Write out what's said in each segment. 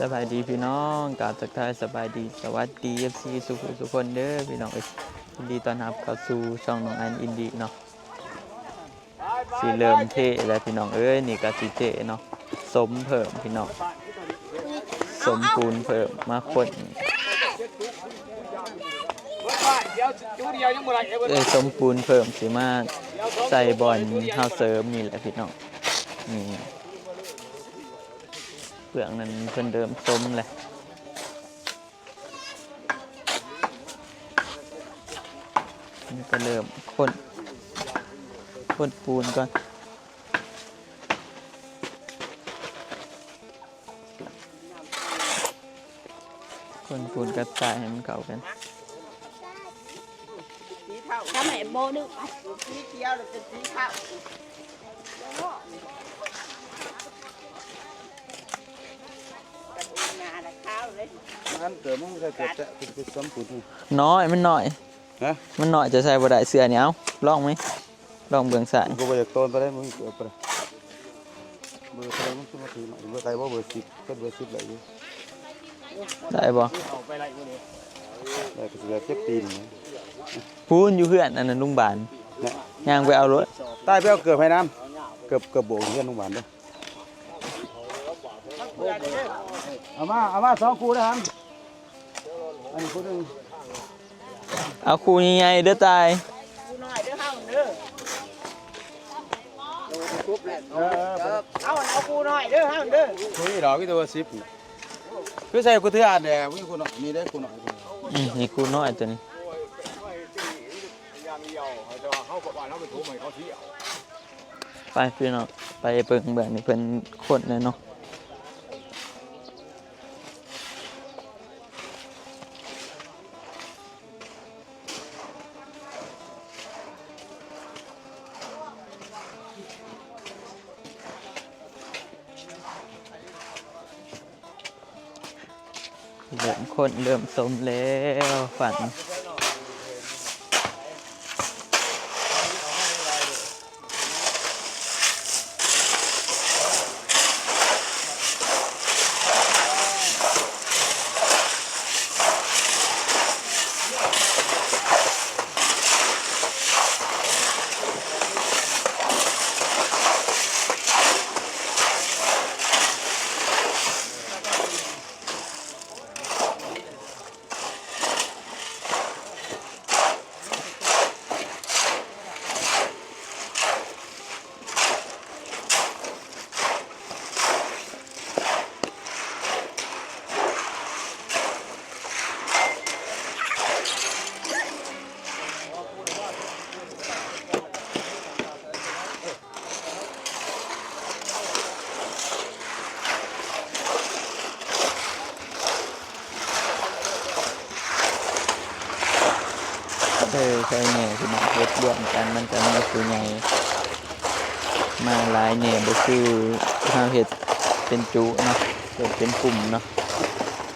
สบายดีพี่น้องกราบทักทายสบายดีสวัสดีเอฟซีสุขสุคนเด้อพี่น้องเอ้ยยินดีต้อนรับเข้าสู่ช่องน้องอันอินดีเนาะสีเริ่มเทแล้วพี่น้องเอ้ยนี่ก็สีเทเนาะสมเพิ่มพี่น้องสมปูนเพิ่มมาคนเอ้ยสมปูนเพิ่มสิมาใส่บอลเฮาเสริมนี่แหละพี่น้องนี่ เปลืองนั้นเพิ่นเดิมสมแหละนี่ก็เริ่มพ่นพ่นปูนก่อนพ่นปูนกระจายให้มันเข้ากันทำให้โบดึกสีเขียวหรือเป็นสีขาวนา ละข้าวเลยงั้นเกิดมันก็เกิดจะเป็นเป็นสมปูนน้อยมันน้อยฮะมันน้อยจะใส่บ่ได้เสื้อนี่เอาลองไหมลองเบื้องซ้ายมันก็บ่อยากโตนไปได้มันเกิดไปเบอร์อะไรมันขึ้นมาถึงเบอร์ใครว่าเบอร์สิบก็เบอร์สิบเลยอยู่ได้บ่เอาไปไรมื้อนี้แต่ก็จะเจ็บตีนนะพูนอยู่เพื่อนอันนั้นลุงบานเนี่ยย่างไปเอารถใต้ไปเอาเกือบให้น้ำเกือบเกือบโบกเพื่อนโรงพยาบาลเด้อ เอามาเอามาสองคู่นะครับอันนี้คู่หนึงเอาคู่ใหญ่ๆเด้อตายกูน้อยเด้อเฮาเด้อเออเออเอาเอากูน้อยเด้อเฮาเด้อคู่นี้ดอกที่ตัวสิบคือใส่กูเทื่ออันเนี่ยวิ่งคู่หน่อยมีได้คู่หน่อยอืมนี่คู่น้อยตัวนี้ยามเดียวแต่ว่าเฮาบ่บ้านเฮาไปถูใหม่เขาสิเอาไปพี่น้องไปเบิ่งเบิ่งนี่เพิ่นคนเลยเนาะ คนเริ่มสมแล้วฝัน เออใช่เนี่ยคือมาเฮ็ดร่วมกันมันจะมีคือไงมาหลายเนี่ยก็คือเราเฮ็ดเป็นจุเนาะเฮ็ด เนกลุ่มเนาะ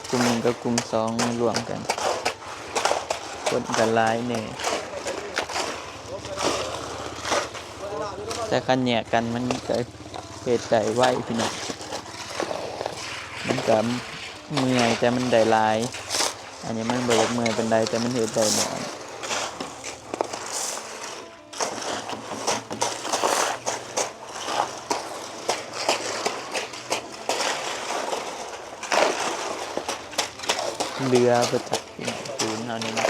กลุ่มหนึ่งกับกลุ่มสองรวมกันคนกันหลายเนี่ยแต่คันแยกกันมันก็เฮ็ดได้ไวพี่น้องมันก็เมื่อยแต่มันได้หลาย อันนี้มันบ่อกเมื่อยเป็นใดแต่มันเฮ็ดได้น้อย เรือประจักษ์ปูนเท่านี้นะ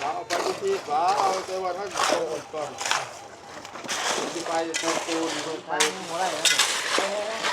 เอาไปที่ฝาเอาแต่ว่าท่านโตก่อนที่ไปจะเป็นปูนลงไปหัวไรนะ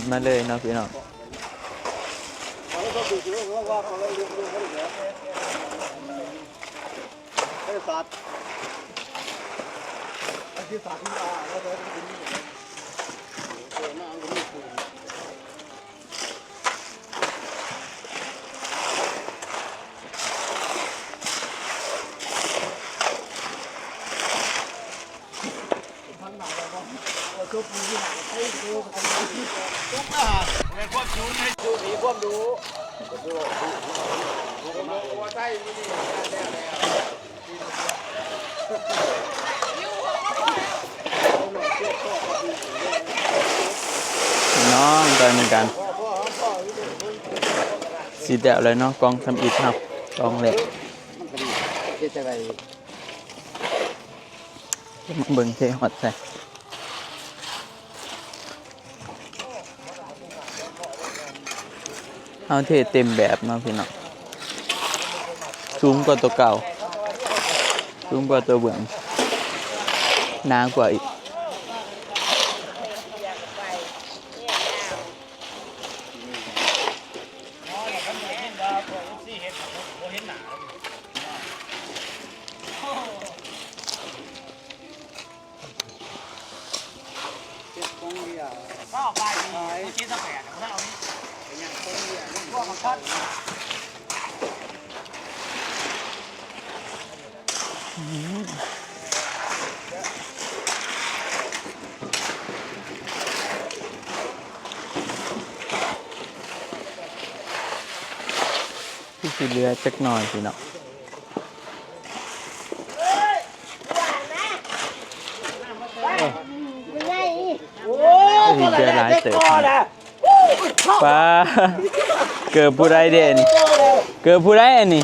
ดมาเลยเนาะพี่น้อง น้องตอนนี้กันสีแดงเลยเนาะกองทำอิฐเนาะกองเหล็กมาเบิ่งเทหอดใส่ เอาเทเต็มแบบเนาะพี่น้องสูงกว่าตัวเก่าสูงกว่าตัวเบื้องนากว่าอีก พี่สิเรือจักหน่อยพี่เนาะยังไงพี่เรือหลายเติบป้าเกิดผู้ใดเด่นเกิดผู้ใดอันนี้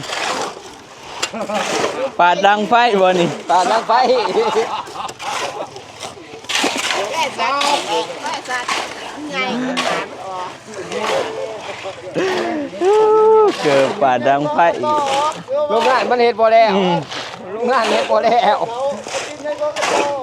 ปาดดังไฟบ่นี่ตาลังไฟแก่สัตว์แก่สัตว์ยังไง มันหามันออกเกิดปาดดังไฟอีก โรงงานมันเฮ็ดบ่แล้วอืมโรงงานเฮ็ดบ่แล้วพี่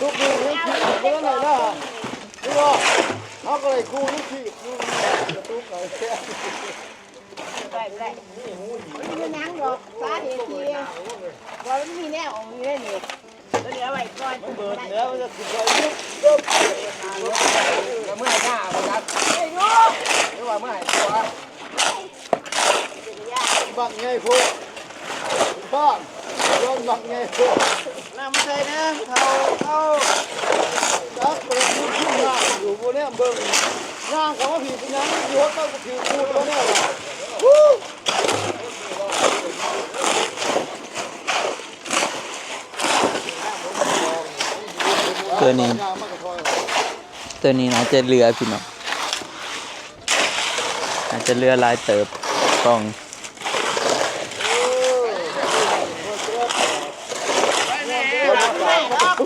ลูกคือลูกขี้ไปไปมันยังหรอกสาเหตุที่ว่ามันมีแนวออกอยู่เลยนี่เดี๋ยวไว้ก่อนเบิดเนื้อมันจะขึ้นไปเมื่อไหน้าบ่ครับไอ้ยูหรือว่าเมื่อไหร่ตัวบักไงพวกบ้านย้อนบักไงพวก น้ำใส่นะเขาเขาจักเป็นผู้ที่งาอยู่บนเนี่ยเบิ่งงานเขาว่าผีเป็นยังอยู่ว่าต้องผีพูดว่าเนี่ยว่ะตัวนี้ ตัวนี้น่าจะเรือพี่น้องอาจจะเรือลายเติบกอง ไ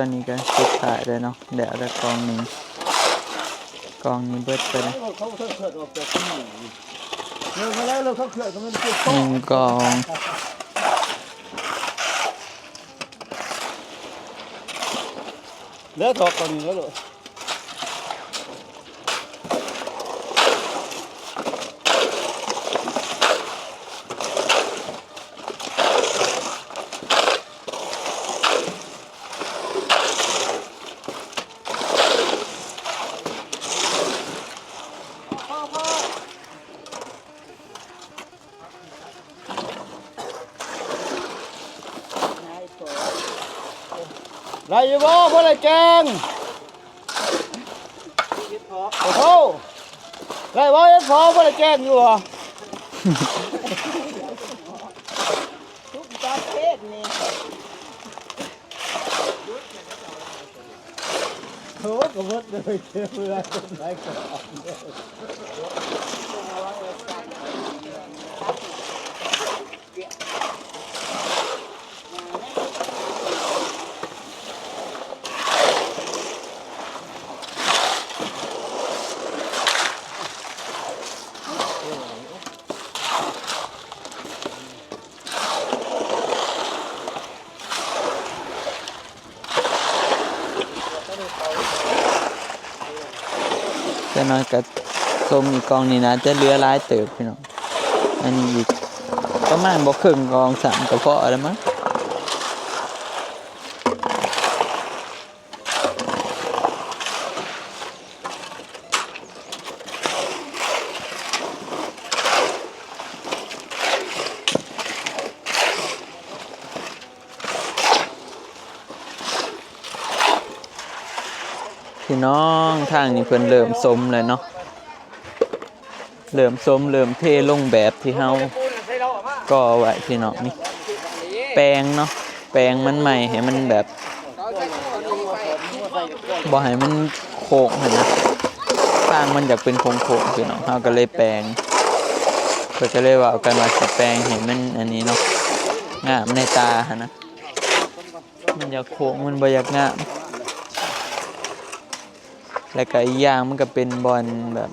ตัวนี้ก็สุดท้ายเลยเนาะเดี๋ยวแต่กองนี้กองนี้เบิดไปเลยหนึ่งกองเล้วถอดก่อนนี้แล้วเลย อยู่บ่บ่อได้แกงโอ้โหไรบ่เอ็ดพอบ่อได้แกงอยู่อะทุกประเภทนี่โอ้ก็หมดเลยเชื่อเพื่อนไม้ก่อน จะน้อยกับ ส้มอีกกองนี่นะ จะเลือหลายเติบพี่น้องอันนี้อีกประมาณบ่ครึ่งกองสามกระเพาะแล้วมั้งพี่น้องทางนี้เพิ่นเริ่มสมเลยเนาะ เริ่มสมเริ่มเทลงแบบที่เฮาก็ไว้พี่น้องนี่แปลงเนาะแปลงมันใหม่ให้มันแบบบ่ให้มันโค้งหั่นนะทางมันอยากเป็นโค้งๆพี่น้องเฮาก็เลยแปลงเพิ่นก็เลยว่ากันว่าสแปลงให้มันอันนี้เนาะงามในตาหั่นนะมันอยากโค้งมันบ่อยากงามแล้วก็อีกอย่างมันก็เป็นบอลแบบ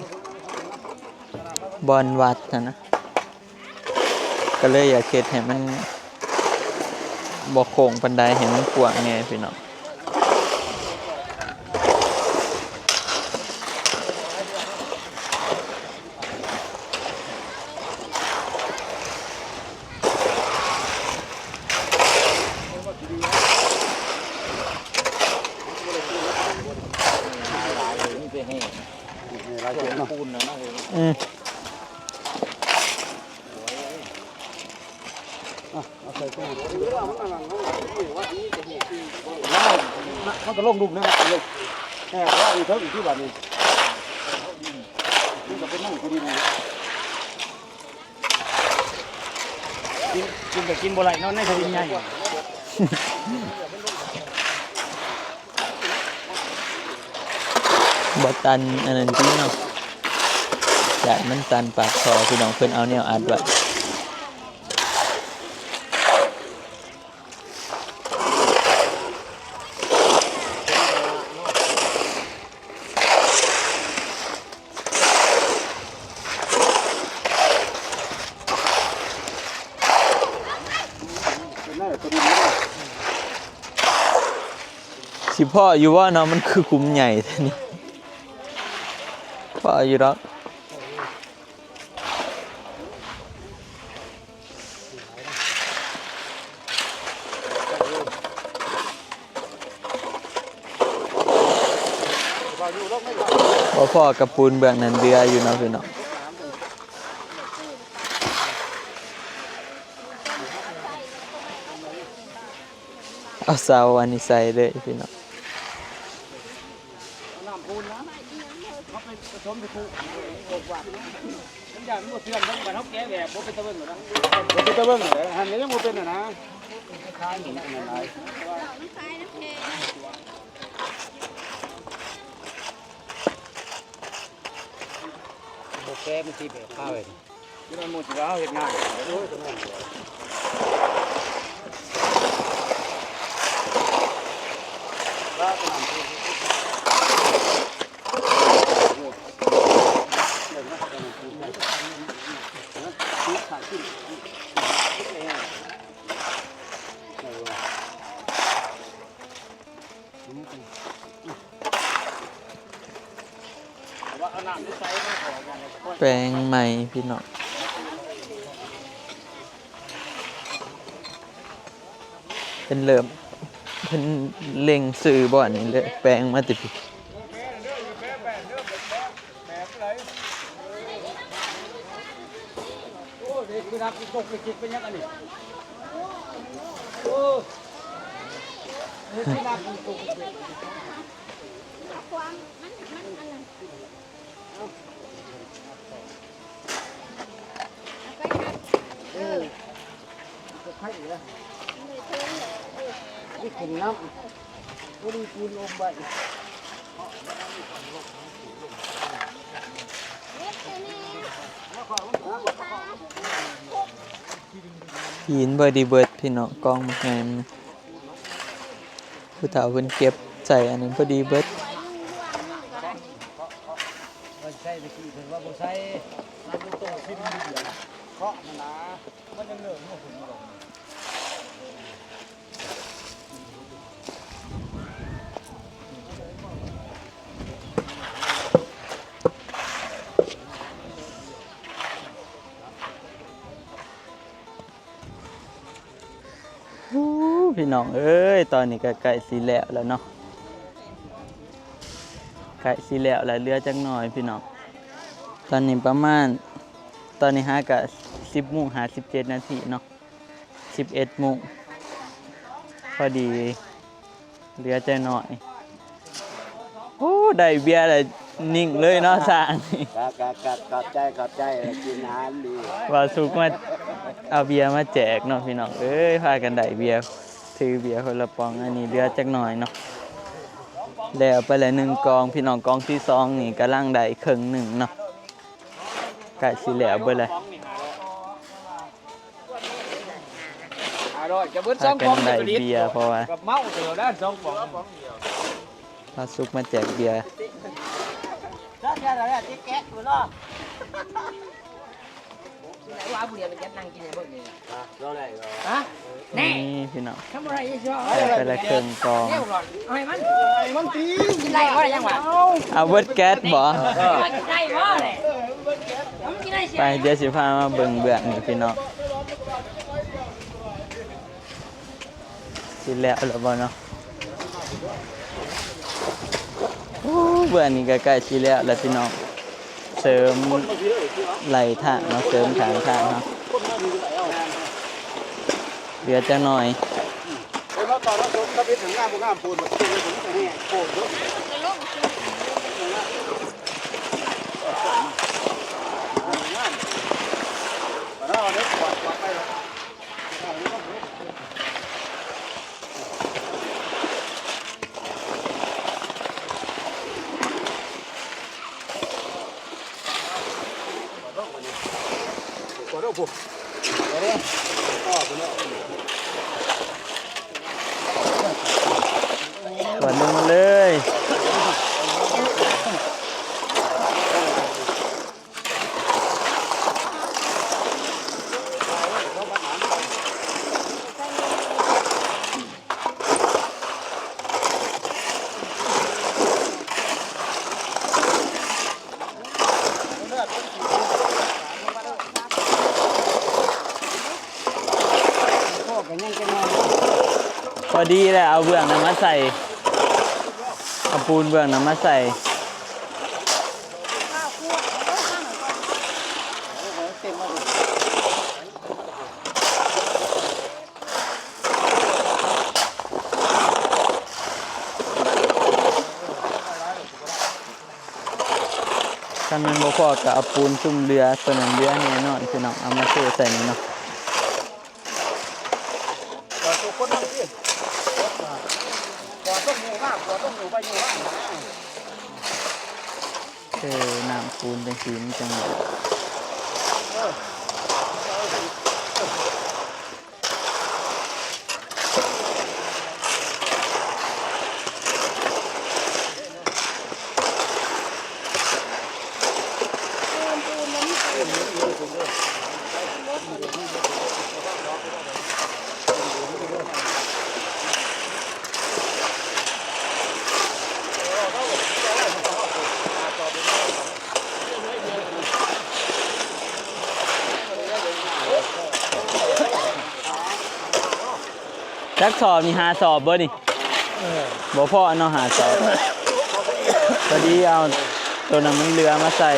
บอลวัดนะนะ ก็เลยอยากเฮ็ดให้มันบ่โค้งปันไดให้มันกว้างแน่พี่น้อง ลงดุมนะครับลูกแค่ว่าอีกเท่าอีกที่บ้านนี้มันก็เป็นนั่งกูดีนะกินกินแต่กินบ่ไรเนาะในทะเลใหญ่บ่ตันอันนั้นพี่เนาะอยากมันตันปากคอพี่น้องเพิ่นเอาแนวอัดไว้ สิพ่ออยู่ว่าเนาะมันคือคุ้มใหญ่แท้นี่พ่ออยู่ดอกบ่อพ่อกับปูนเบื้องนั้นเรืออยู่เนาะพี่น้องเอาเสาอันนี้ใส่เลยพี่น้อง น้ำปูนนะเขาไปผ สมไปคู่กว่ามันอย่างมันบ่เสื่อมทั้งบ้านเฮาแก่แบบบ่เป็นตะเบิ่งหรอกนะบ่เป็นตะเบิ่งเลยหันนี้ยังบ่เป็นน่ะนะคล้ายๆนี่เป็นอะไรบ่แก่มันสิแบบข้าวเองที่มันหมดสิว่าเฮ็ดงานโอ้ยตรงนั้น เป็นเริ่มเป็นเล็งซื้อบ่อนนี่เลยแปลงมาติดคือนักตกไปคิดเป็นยังไงนี่โอ้เด็กคือนักตกไปคิดเออจะไข่ละ นี่กินน้ำบรีปูนลมใบหินเบอร์ดีเบิร์ดพี่น้องกองมักงานผู้เฒ่าเพิ่นเก็บใส่อันนั้นพอดีเบิร์ดใช่ตะกี้ถึงว่าบ่ใช่น้ำโตขึ้นเดียวเคาะมันนะมันยังเหนื่อยมันถึงหรอก พี่น้องเอ้ยตอนนี้ก็ใกล้สิแล้วแล้วเนาะใกล้สิแล้วแล้วเหลือจักหน่อยพี่น้องตอนนี้ประมาณ ตอนนี้หากะ10โมง57นาทีเนาะ11โมงพอดีเหลือจักหน่อยโอ้ได้เบียร์แล้วนิ่งเลยเนาะสางนี่กัดกัดกัดกัดใจกัดใจกินอาหารดีว่าสุกมาเอาเบียร์มาแจกเนาะพี่น้องเอ้ยพากันได้เบียร์ ถือเบียร์คนละปองอันนี้เหลือจักหน่อยเนาะแล้วไปละหนึ่งกองพี่น้องกองที่สองนี่กำลังได้ครึ่งหนึ่งเนาะใกล้สิแล้วเบิดเลยจะเบิ้ลสองกองได้เบียร์พราะว่ากับเมาเดียวด้านสองฟองพาสุกมาแจกเบียร์ ว่าบุเรียนเป็นแกะนั่งกินในพวกนี้เราได้เหรอฮะนี่พี่น้องทำอะไรยี่ชอบแจกไปละครึ่งกองเนี่ยหลอดเอาให้มันไอ้มันตีกินได้ว่ายังวะเอาเบิร์ดแก๊สบ่กินได้ว่เลยไปเดี๋ยวสิพามาเบิ่งเบื้องนี่พี่น้องสิแล้วแล้วบ่เนาะเบื้องนี่ก็ใกล้สิแล้วแล้วพี่น้อง เสริมไหลทางเนาะเสริมทางทางเนาะเหลือจะหน่อยไอ้มาตอนนั้นผมก็เป็นถึงงามงามปูนแบบนี้ผมจะแห้งโป่งด้วยเราเนี่ยกวดกวาดไปแล้ว กดเอาเดี๋ยวนี้อ๋อเป็นแล้วกดลงมาเลย พ่อกันยังจะนอน พอ ดีแหละเอาเบื้องนั้นมาใส่เอาปูนเบื้องนั้นมาใส่เต็มมาเลยถ้ามันบ่พอก็เอาปูนซุ่มเรือตัวนั้นเรือแน่นอนพี่น้องเอามาเทใส่นี่เนาะ กอดตัวคนนั่งที่กอดต้องหมูมากกอดต้องหมูไปหมูมาก เออน้ำ ปูนเป็นสีมันจังหวะ จักสอบนี่หาสอบบ่นี่บ่พ่อเนาะหาสอบพอดีเอาตัวนั้นมันเรือมาใส่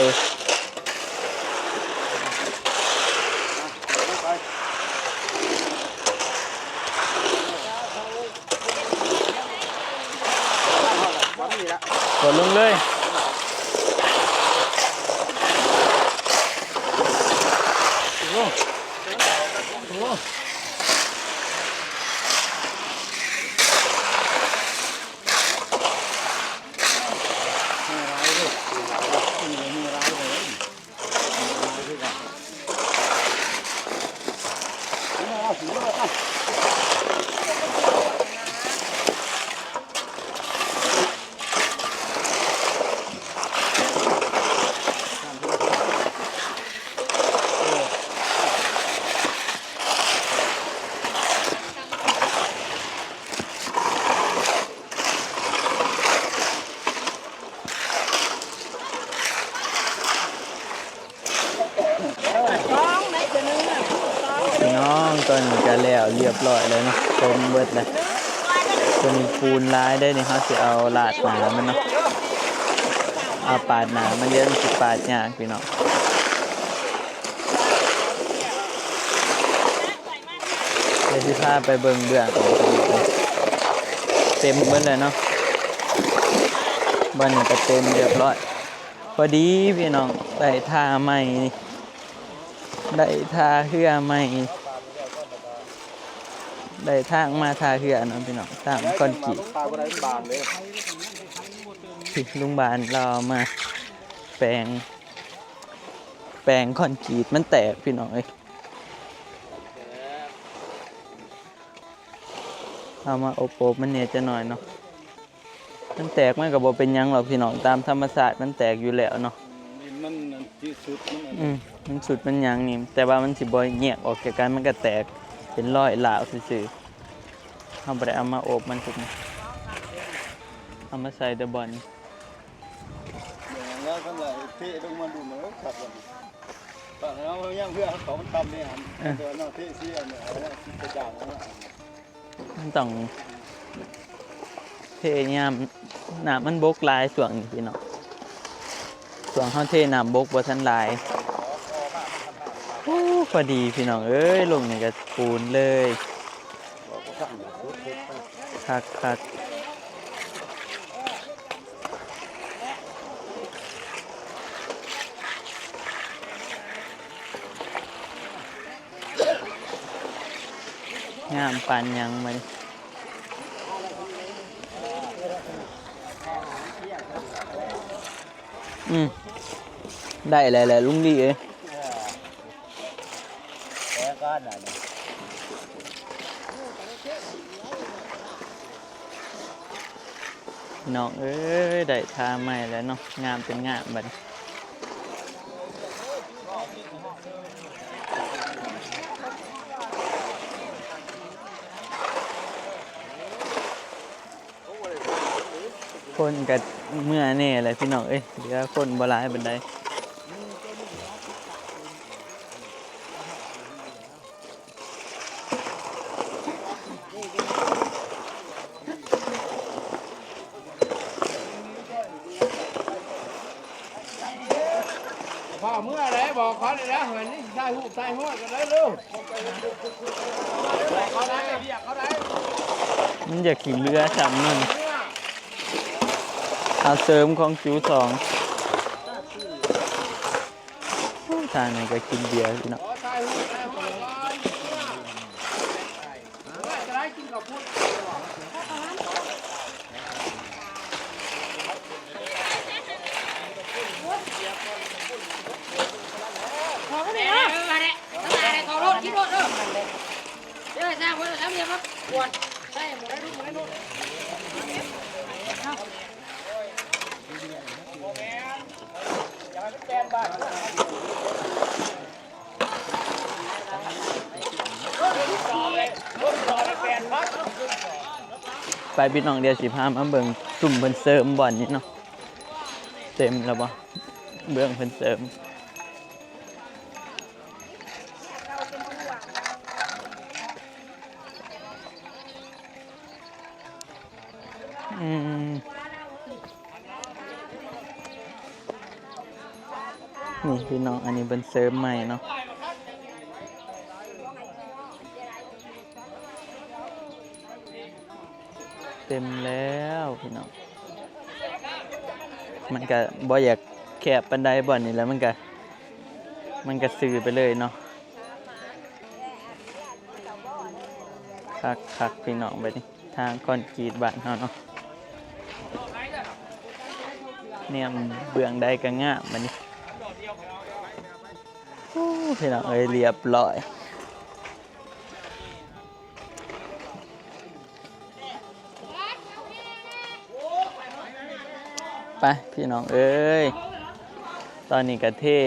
กดลงเลย ท้องไหนจะนึงอะท้อง พี่น้ อนก็แล้วเรียบร้อยแล้วเนาะตรงเบิดเลยตัวนี้ปูนลายได้นี่เขาสิเอาลาดหนามันเนาะเอาปาดหนามันเยอะมันสิปาดยากพี่น้องเลยวสิพาไปเบิ่งเบื้องของตัวนี้เลยเต็มเบิดเลยเนาะบ้านนี้ก็เต็มเรียบร้อย พอดีพี่น้องได้ท่าใหม่นี่ได้ทาเหือใหม่ ได้ทางมาทาเหือเนาะพี่น้องตามคอนกรีตตาก็ได้บานเลยที่ลุงบาลเราเอามาแปลง แปลงคอนกรีตมันแตกพี่น้องเอ้ยเอามาอบโอบมันเนี่ยจะหน่อยเนาะมันแตกมันก็บ่เป็นหยังหรอกพี่น้องตามธรรมศาสตร์มันแตกอยู่แล้วเนาะมันที่สุดมันอืมมันสุดมันหยังนี่แต่ว่ามันสิบ่แยกออกจากกันมันก็แตก เป็นรอยหลาวซื่อๆเอาบ่ได้เอามาโอบมันทุกนี้เอามาใส่เดอะบอลแล้วก็เลยเทลงมาดูเหมือนขับวันตอนนั้นเราย่างเพื่อเขามันทำเนี่ยเดี๋ยวเราเทเสียเนี่ยเอาเนี่ยคิดกระจ่างแล้วมันต้องเทยามน้ำมันบกหลายส่วงนี่พี่น้องส่วงเฮาเทน้ำบกบ่ทันหลาย โอ้พอดีพี่น้องเอ้ยลงนี่ก็ปูนเลยคักคักงามปานยังมาดิอืมได้แล้วแหละลุงดีเอ้ ยแล้วก็ได้พี่น้องเอ้ย ได้ทาใหม่แล้วเนาะงามเป็นงามบัดนี้คนกับเมื่อแน่เลยพี่น้องเอ้ยเดี๋ยวคนบหลายบันได พ่อเมื่อไรบอกเขาเลยนะเหมือนนี่ใส่หูใส่หัวกันเลยลูกเขาได้เรียกเขาได้มันอยากขี่เรือจำนั่นเอาเสริมของจิ๋วสองทางไหนก็กินเบียร์พี่น้อง ขอใส่หูใส่หัวก่อนจะได้กินกับพุทธ ท้องเนี่ย มาเนี่ยตั้งแต่ เขารถคิดรถเด้อเดี๋ยวสร้างไว้แล้วเนี่ยมาปวดใช่หมดได้ลูกหมดได้ลูกไปพี่น้องเดียวสิพามาเบิ่งสุ่มเพิ่นเสริมบ่อนนี่เนาะเต็มแล้วบ่เบื้องเพิ่นเสริม พี่น้องอันนี้เป็นเสริมใหม่เนาะเต็มแล้วพี่น้องมันก็บ่อยากแคบปันไดบ่อนนี่แหล้วมันก็มันก็สื่อไปเลยเนาะคักคักพี่น้องไปนี่ทางคอนกรีตบ้านเฮาเนาะเนี่ยเบื้องใดก็งามมันนี่ พี่น้องเอ้ยเรียบร้อยไปพี่น้องเอ้ยตอนนี้ก็เท่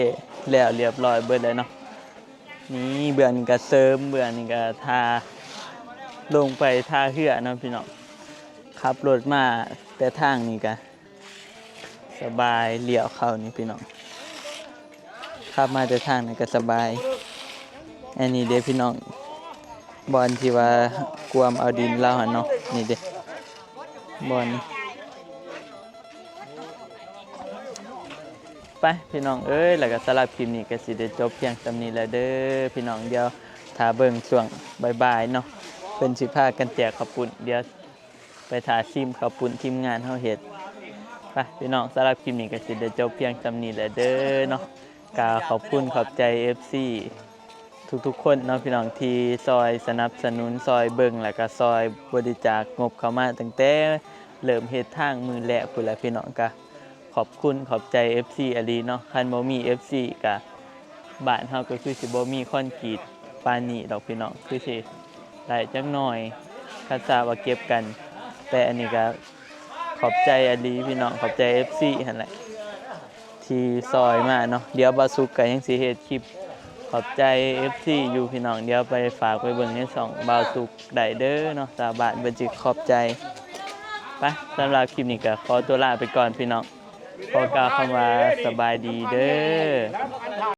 แล้วเรียบร้อยเบิดเลยเนาะนี่เบื่อนี่ก็เสริมเบื่อนี่ก็ทาลงไปทาเหือเนาะพี่น้องขับรถมาแต่ทางนี่ก็สบายเลี้ยวเข้านี่พี่น้อง ขับมาแต่ทางนี่ก็สบาย อันนี้เด้พี่น้องบอลที่ว่ากวมเอาดินเล่าหันเนาะนี่เด้บอลไปพี่น้องเอ้ยแล้วก็สำหรับคลิปนี้ก็สิได้จบเพียงสำนี้แล้วเด้อพี่น้องเดียวถ้าเบิ่งช่วงบ่ายๆเนาะเป็นสิพากันแจกข้าวปุ้นเดี๋ยวไปถ่าซิมข้าวปุ้นทีมงานเฮาเฮ็ดไปพี่น้องสำหรับคลิปนี้ก็สิได้จบเพียงสำนี้แล้วเด้อเนาะ กาขอบคุณขอบใจ FC ทุกๆ คนเนาะพี่น้องที่ซอยสนับสนุนซอยเบิ่งแล้วก็ซอยบริจาคงบเข้ามาตั้งแต่เริ่มเฮ็ดทางมือแรกพุ่นและพี่น้องก็ขอบคุณขอบใจ FC อหลีเนาะคันบ่มี FC ก็บ้านเฮาก็คือสิบ่มีคอนกรีตปานนี้ดอกพี่น้องคือสิได้จักหน่อยคันทราบว่าเก็บกัน แต่อันนี้ก็ขอบใจอหลีพี่น้องขอบใจ FC หั่นแหละ ที่ซอยมาเนาะเดี๋ยวบาสุกกับยังสีเหตุคลิป ขอบใจ FC อยู่พี่น้องเดี๋ยวไปฝากไปเบิ่งในสองบาสุกได้เด้อเนาะสาบานเบิ่งจิขอบใจไปสำหรับคลิปนี้ก็ขอตัวลาไปก่อนพี่น้องขอกล่าวคำว่าสบายดีเด้อ